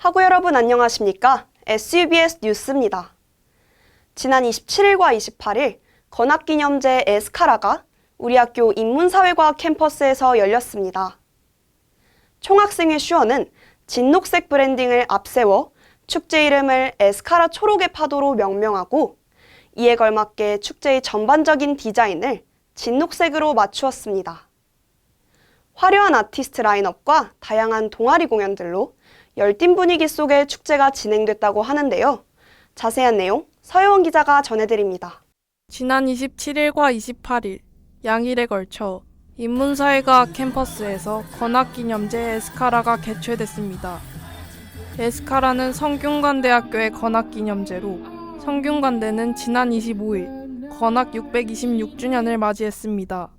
하고 여러분 안녕하십니까? SUBS 뉴스입니다. 지난 27일과 28일 건학기념제 에스카라가 우리 학교 인문사회과학 캠퍼스에서 열렸습니다. 총학생회 슈어는 진녹색 브랜딩을 앞세워 축제 이름을 에스카라 초록의 파도로 명명하고 이에 걸맞게 축제의 전반적인 디자인을 진녹색으로 맞추었습니다. 화려한 아티스트 라인업과 다양한 동아리 공연들로 열띤 분위기 속에 축제가 진행됐다고 하는데요. 자세한 내용 서혜원 기자가 전해드립니다. 지난 27일과 28일 양일에 걸쳐 인문사회과학 캠퍼스에서 건학기념제 에스카라가 개최됐습니다. 에스카라는 성균관대학교의 건학기념제로 성균관대는 지난 25일 건학 626주년을 맞이했습니다.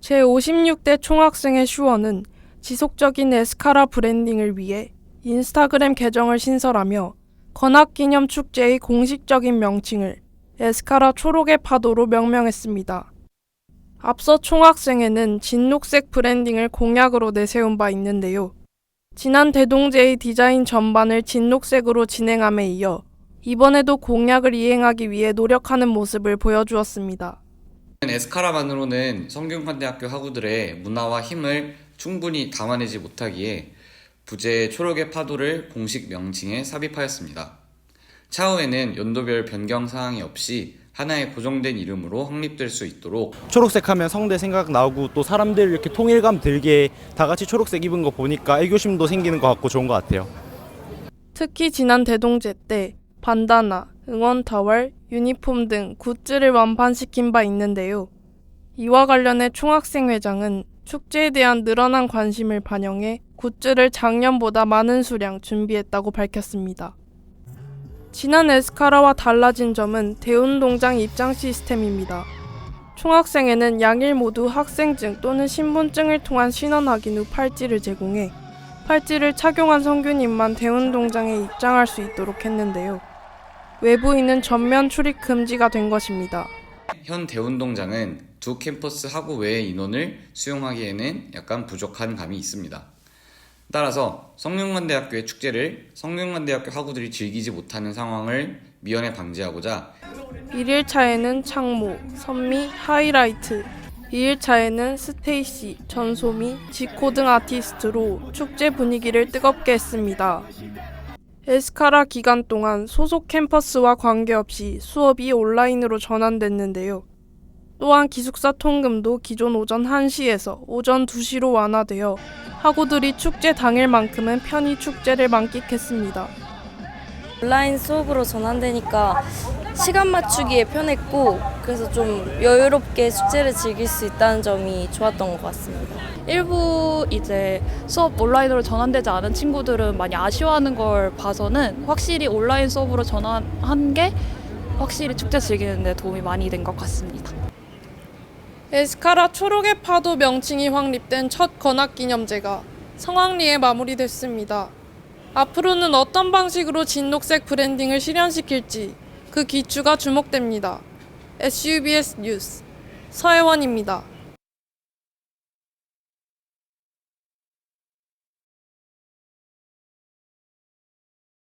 제56대 총학생회 슈어는 지속적인 에스카라 브랜딩을 위해 인스타그램 계정을 신설하며 건학기념 축제의 공식적인 명칭을 에스카라 초록의 파도로 명명했습니다. 앞서 총학생회는 진녹색 브랜딩을 공약으로 내세운 바 있는데요. 지난 대동제의 디자인 전반을 진녹색으로 진행함에 이어 이번에도 공약을 이행하기 위해 노력하는 모습을 보여주었습니다. 에스카라만으로는 성균관대학교 학우들의 문화와 힘을 충분히 담아내지 못하기에 부재 초록의 파도를 공식 명칭에 삽입하였습니다. 차후에는 연도별 변경 사항이 없이 하나의 고정된 이름으로 확립될 수 있도록 초록색 하면 성대 생각 나고 또 사람들 이렇게 통일감 들게 다 같이 초록색 입은 거 보니까 애교심도 생기는 것 같고 좋은 것 같아요. 특히 지난 대동제 때 반다나, 응원 타월, 유니폼 등 굿즈를 완판시킨 바 있는데요. 이와 관련해 총학생회장은 축제에 대한 늘어난 관심을 반영해 굿즈를 작년보다 많은 수량 준비했다고 밝혔습니다. 지난 에스카라와 달라진 점은 대운동장 입장 시스템입니다. 총학생회는 양일 모두 학생증 또는 신분증을 통한 신원 확인 후 팔찌를 제공해 팔찌를 착용한 성균인만 대운동장에 입장할 수 있도록 했는데요. 외부인은 전면 출입 금지가 된 것입니다. 현 대운동장은 두 캠퍼스 학우 외의 인원을 수용하기에는 약간 부족한 감이 있습니다. 따라서 성균관대학교의 축제를 성균관대학교 학우들이 즐기지 못하는 상황을 미연에 방지하고자 1일차에는 창모, 선미, 하이라이트 2일차에는 스테이시, 전소미, 지코 등 아티스트로 축제 분위기를 뜨겁게 했습니다. 에스카라 기간 동안 소속 캠퍼스와 관계없이 수업이 온라인으로 전환됐는데요. 또한 기숙사 통금도 기존 오전 1시에서 오전 2시로 완화되어 학우들이 축제 당일만큼은 편히 축제를 만끽했습니다. 온라인 수업으로 전환되니까 시간 맞추기에 편했고 그래서 좀 여유롭게 숙제를 즐길 수 있다는 점이 좋았던 것 같습니다. 일부 이제 수업 온라인으로 전환되지 않은 친구들은 많이 아쉬워하는 걸 봐서는 확실히 온라인 수업으로 전환한 게 확실히 축제 즐기는 데 도움이 많이 된 것 같습니다. 에스카라 초록의 파도 명칭이 확립된 첫 건학기념제가 성황리에 마무리됐습니다. 앞으로는 어떤 방식으로 진녹색 브랜딩을 실현시킬지 그 기추가 주목됩니다. SUBS 뉴스 서혜원입니다.